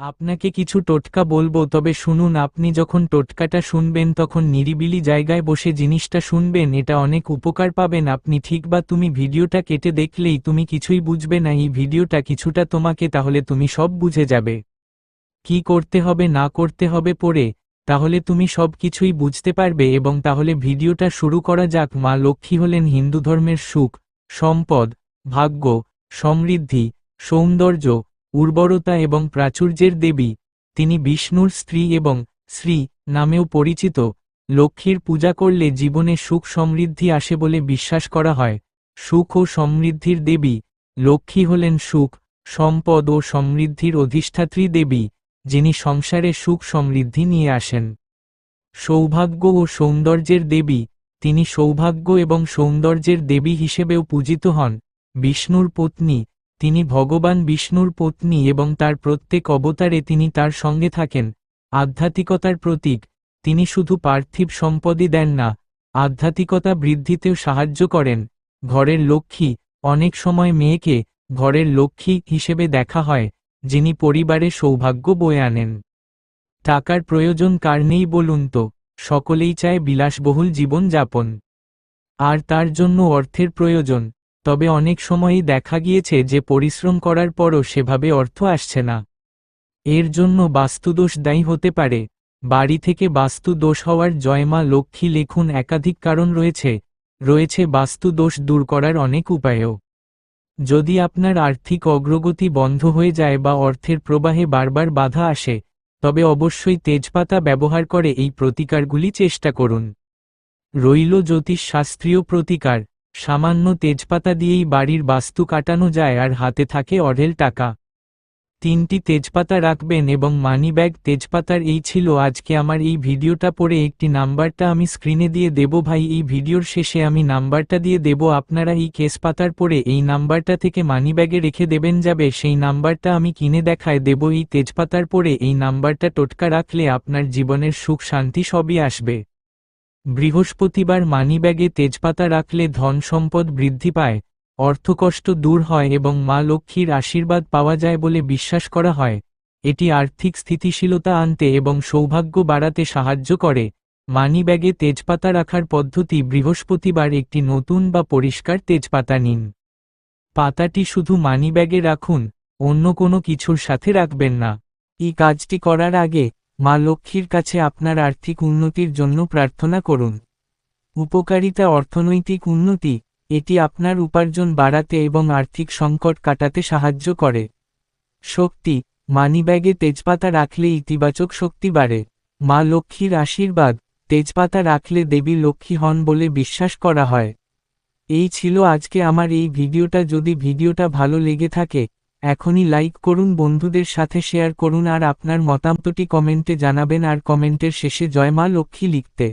আপনাকে কিছু টোটকা বলব, তবে শুনুন, আপনি যখন টোটকাটা শুনবেন, তখন নিরিবিলি জায়গায় বসে জিনিসটা শুনবেন, এটা অনেক উপকার পাবেন। আপনি ঠিক বা তুমি ভিডিওটা কেটে দেখলেই তুমি কিছুই বুঝবে না, এই ভিডিওটা কিছুটা তোমাকে, তাহলে তুমি সব বুঝে যাবে। কি করতে হবে, না করতে হবে পড়ে, তাহলে তুমি সব কিছুই বুঝতে পারবে এবং তাহলে ভিডিওটা শুরু করা যাক। মা লক্ষ্মী হলেন হিন্দু ধর্মের সুখ, সম্পদ, ভাগ্য, সমৃদ্ধি, সৌন্দর্য উর্বরতা এবং প্রাচুর্যের দেবী, তিনি বিষ্ণুর স্ত্রী এবং শ্রী নামেও পরিচিত, লক্ষ্মীর পূজা করলে জীবনে সুখ সমৃদ্ধি আসে বলে বিশ্বাস করা হয়। সুখ ও সমৃদ্ধির দেবী, লক্ষ্মী হলেন সুখ, সম্পদ ও সমৃদ্ধির অধিষ্ঠাত্রী দেবী, যিনি সংসারে সুখ সমৃদ্ধি নিয়ে আসেন। সৌভাগ্য ও সৌন্দর্যের দেবী, তিনি সৌভাগ্য এবং সৌন্দর্যের দেবী হিসেবেও পূজিত হন। বিষ্ণুর পত্নী তিনি ভগবান বিষ্ণুর পত্নী এবং তার প্রত্যেক অবতারে তিনি তার সঙ্গে থাকেন। আধ্যাত্মিকতার প্রতীক, তিনি শুধু পার্থিব সম্পদই দেন না, আধ্যাত্মিকতা বৃদ্ধিতেও সাহায্য করেন। ঘরের লক্ষ্মী, অনেক সময় মেয়েকে ঘরের লক্ষ্মী হিসেবে দেখা হয়, যিনি পরিবারে সৌভাগ্য বয়ে আনেন। টাকার প্রয়োজন কার নেই বলুন তো, সকলেই চায় বিলাসবহুল জীবন যাপন আর তার জন্য অর্থের প্রয়োজন। তবে অনেক সময়ই দেখা গিয়েছে যে পরিশ্রম করার পরও সেভাবে অর্থ আসছে না। এর জন্য বাস্তুদোষ দায়ী হতে পারে। বাড়ি থেকে বাস্তু দোষ হওয়ার জয়মা লক্ষ্মী লেখুন একাধিক কারণ রয়েছে। রয়েছে বাস্তু দোষ দূর করার অনেক উপায়ও। যদি আপনার আর্থিক অগ্রগতি বন্ধ হয়ে যায় বা অর্থের প্রবাহে বারবার বাধা আসে, তবে অবশ্যই তেজপাতা ব্যবহার করে এই প্রতিকারগুলি চেষ্টা করুন। রইল জ্যোতিষ শাস্ত্রীয় প্রতিকার। সামান্য তেজপাতা দিয়েই বাড়ির বাস্তু কাটানো যায় আর হাতে থাকে অঢেল টাকা। তিনটি তেজপাতা রাখবেন এবং মানি ব্যাগ তেজপাতার এই ছিল আজকে আমার এই ভিডিওটা পরে একটি নাম্বারটা আমি স্ক্রিনে দিয়ে দেব ভাই, এই ভিডিওর শেষে আমি নাম্বারটা দিয়ে দেব, আপনারা এই কেস পাতার পরে এই নাম্বারটা থেকে মানি ব্যাগে রেখে দেবেন যাবে, সেই নাম্বারটা আমি কিনে দেখায় দেব, এই তেজপাতার পরে এই নাম্বারটা টোটকা রাখলে আপনার জীবনের সুখ শান্তি সবই আসবে। বৃহস্পতিবার মানিব্যাগে তেজপাতা রাখলে ধন সম্পদ বৃদ্ধি পায়, অর্থকষ্ট দূর হয় এবং মা লক্ষ্মীর আশীর্বাদ পাওয়া যায় বলে বিশ্বাস করা হয়। এটি আর্থিক স্থিতিশীলতা আনতে এবং সৌভাগ্য বাড়াতে সাহায্য করে। মানিব্যাগে তেজপাতা রাখার পদ্ধতি বৃহস্পতিবার একটি নতুন বা পরিষ্কার তেজপাতা নিন। পাতাটি শুধু মানিব্যাগে রাখুন, অন্য কোনো কিছুর সাথে রাখবেন না। এই কাজটি করার আগে মা লক্ষ্মীর কাছে আপনার আর্থিক উন্নতির জন্য প্রার্থনা করুন। উপকারিতা অর্থনৈতিক উন্নতি, এটি আপনার উপার্জন বাড়াতে এবং আর্থিক সংকট কাটাতে সাহায্য করে। শক্তি, মানিব্যাগে তেজপাতা রাখলে ইতিবাচক শক্তি বাড়ে। মা লক্ষ্মীর আশীর্বাদ, তেজপাতা রাখলে দেবী লক্ষ্মী হন বলে বিশ্বাস করা হয়। এই ছিল আজকে আমার এই ভিডিওটা। যদি ভিডিওটা ভালো লেগে থাকে এখনই লাইক করুন বন্ধুদের সাথে শেয়ার করুন আর আপনার মতামতটি কমেন্টে জানাবেন আর কমেন্টের শেষে জয়মা লক্ষ্মী লিখতে।